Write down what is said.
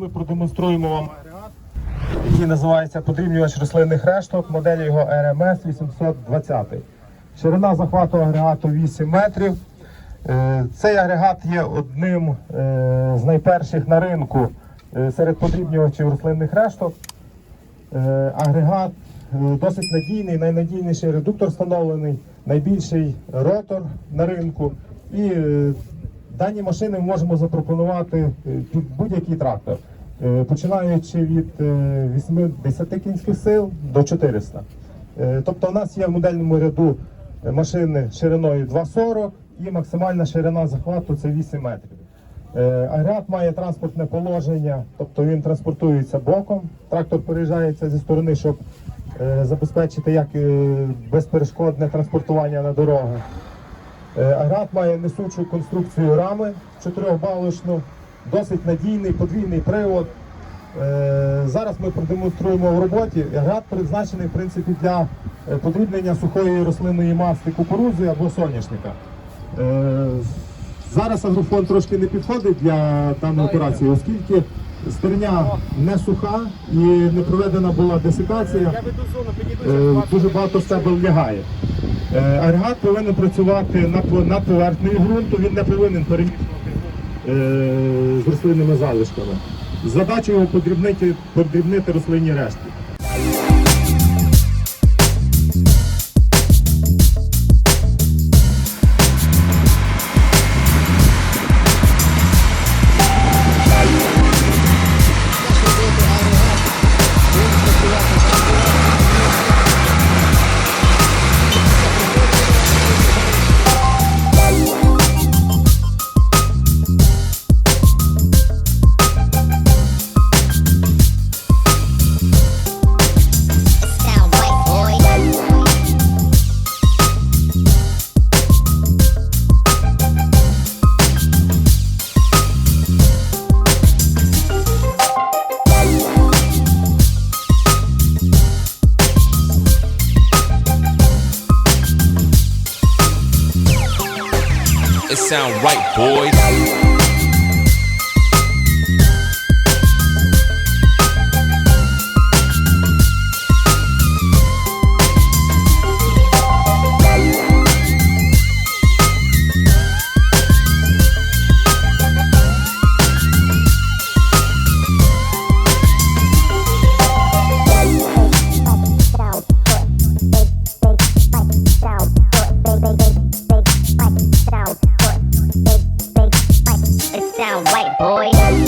Ми продемонструємо вам агрегат, який називається подрібнювач рослинних решток, модель його RMS 820. Ширина захвату агрегату 8 метрів. Е, Цей агрегат є одним е, з найперших на ринку е, серед подрібнювачів рослинних решток. Агрегат досить надійний, найнадійніший редуктор встановлений, найбільший ротор на ринку. І дані машини ми можемо запропонувати е, під будь-який трактор, е, починаючи від е, 80 кінських сил до 400. Е, Тобто у нас є в модельному ряду е, машини шириною 2,40 і максимальна ширина захвату це 8 метрів. Е, Агрегат має транспортне положення, тобто він транспортується боком. Трактор переїжджається зі сторони, щоб е, забезпечити як е, безперешкодне транспортування на дорогах. Е, Агрегат має несучу конструкцію рами чотирьохбалочну, досить надійний подвійний привод. Е, Зараз ми продемонструємо в роботі. Агрегат призначений в принципі для е, подрібнення сухої рослинної маски кукурузи або соняшника. Зараз агрофон трошки не підходить для даної операції, оскільки стерня не суха і не проведена була десикація. Дуже багато стебел лягає. Е, Агрегат повинен працювати на, по- на поверхні ґрунту, він не повинен перемішувати е, з рослинними залишками. Задача його подрібнити, подрібнити рослинні рештки. Sound right, boys. white boy.